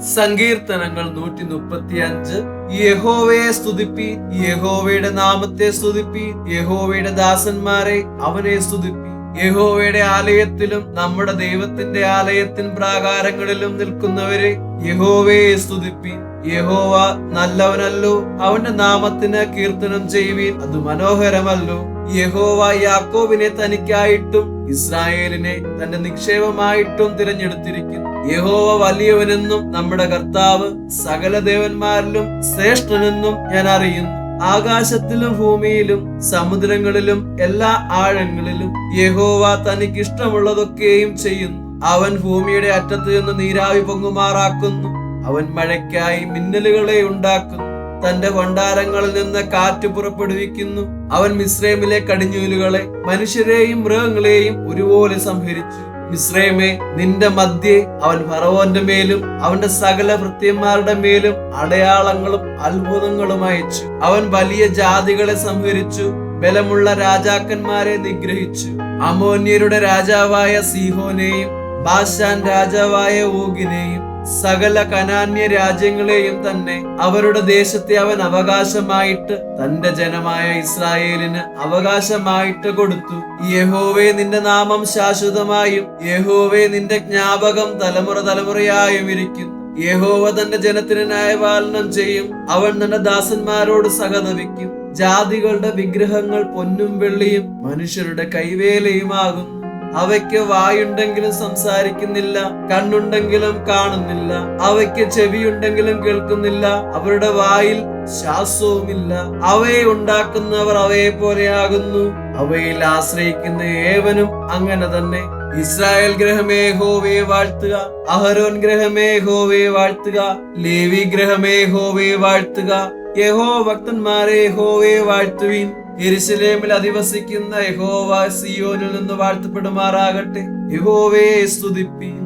സങ്കീർത്തനങ്ങൾ നൂറ്റി മുപ്പത്തി അഞ്ച് യഹോവയെ സ്തുതിപ്പി യഹോവയുടെ നാമത്തെ സ്തുതിപ്പി യഹോവയുടെ ദാസന്മാരെ അവനെ സ്തുതിപ്പി. യഹോവയുടെ ആലയത്തിലും നമ്മുടെ ദൈവത്തിന്റെ ആലയത്തിൻ പ്രാകാരങ്ങളിലും നിൽക്കുന്നവരെ യഹോവയെ സ്തുതിപ്പി. യഹോവ നല്ലവനല്ലോ അവന്റെ നാമത്തിന് കീർത്തനം ചെയ്യുവീൻ. അത് മനോഹരമല്ലോ. യഹോവ യാക്കോബിനെ തനിക്കായിട്ടും ഇസ്രായേലിനെ തന്റെ നിക്ഷേപമായിട്ടും തിരഞ്ഞെടുത്തിരിക്കുന്നു. യഹോവ വലിയവനെന്നും നമ്മുടെ കർത്താവ് സകല ദേവന്മാരിലും ശ്രേഷ്ഠനെന്നും ഞാൻ അറിയുന്നു. ആകാശത്തിലും ഭൂമിയിലും സമുദ്രങ്ങളിലും എല്ലാ ആഴങ്ങളിലും യഹോവ തനിക്ക് ഇഷ്ടമുള്ളതൊക്കെയും ചെയ്യുന്നു. അവൻ ഭൂമിയുടെ അറ്റത്ത് നിന്ന് നീരാവി പൊങ്ങുമാറാക്കുന്നു. അവൻ മഴയ്ക്കായി മിന്നലുകളെ ഉണ്ടാക്കുന്നു. തന്റെ ഭണ്ഡാരങ്ങളിൽ നിന്ന് കാറ്റ് പുറപ്പെടുവിക്കുന്നു. അവൻ മിശ്രമിലെ കടിഞ്ഞൂലുകളെ മനുഷ്യരെയും മൃഗങ്ങളെയും ഒരുപോലെ സംഹരിച്ചു. മിശ്രമേ നിന്റെ മധ്യേ അവൻ ഫറവോന്റെ മേലും അവന്റെ സകല ഭൃത്യന്മാരുടെ മേലും അടയാളങ്ങളും അത്ഭുതങ്ങളും അയച്ചു. അവൻ വലിയ ജാതികളെ സംഹരിച്ചു ബലമുള്ള രാജാക്കന്മാരെ നിഗ്രഹിച്ചു. അമോന്യരുടെ രാജാവായ സീഹോനെയും ബാഷാൻ രാജാവായ ഓഗിനെയും സകല കനാന്യ രാജ്യങ്ങളെയും തന്നെ അവരുടെ ദേശത്തെ അവൻ അവകാശമായിട്ട് തന്റെ ജനമായ ഇസ്രായേലിന് അവകാശമായിട്ട് കൊടുത്തു. യഹോവേ നിന്റെ നാമം ശാശ്വതമായും യഹോവേ നിന്റെ ജ്ഞാപകം തലമുറ തലമുറയായും ഇരിക്കുന്നു യഹോവ തന്റെ ജനത്തിന് ന്യായപാലനം ചെയ്യും. അവൻ തന്റെ ദാസന്മാരോട് സഹതപിക്കും. ജാതികളുടെ വിഗ്രഹങ്ങൾ പൊന്നും വെള്ളിയും മനുഷ്യരുടെ കൈവേലയുമാകുന്നു അവയ്ക്ക് വായുണ്ടെങ്കിലും സംസാരിക്കുന്നില്ല കണ്ണുണ്ടെങ്കിലും കാണുന്നില്ല അവയ്ക്ക് ചെവിയുണ്ടെങ്കിലും കേൾക്കുന്നില്ല അവരുടെ വായിൽ ശ്വാസവുമില്ല. അവയെ ഉണ്ടാക്കുന്നവർ അവയെ പോലെയാകുന്നു അവയിൽ ആശ്രയിക്കുന്ന ഏവനും അങ്ങനെ തന്നെ. ഇസ്രായേൽ ഗ്രഹമേ ഹോവേ വാഴ്ത്തുക അഹരോൻ ഗ്രഹമേ ഹോവേ വാഴ്ത്തുക ലേവി ഗ്രഹമേ ഹോവേ വാഴ്ത്തുക. യഹോ ഭക്തന്മാരെ ഹോവേ വാഴ്ത്തുവിൻ. യെരുശലേമിൽ അധിവസിക്കുന്ന യഹോവ സിയോനിൽ നിന്ന് വാഴ്ത്തപ്പെടുമാറാകട്ടെ. യഹോവയെ സ്തുതിപ്പീൻ.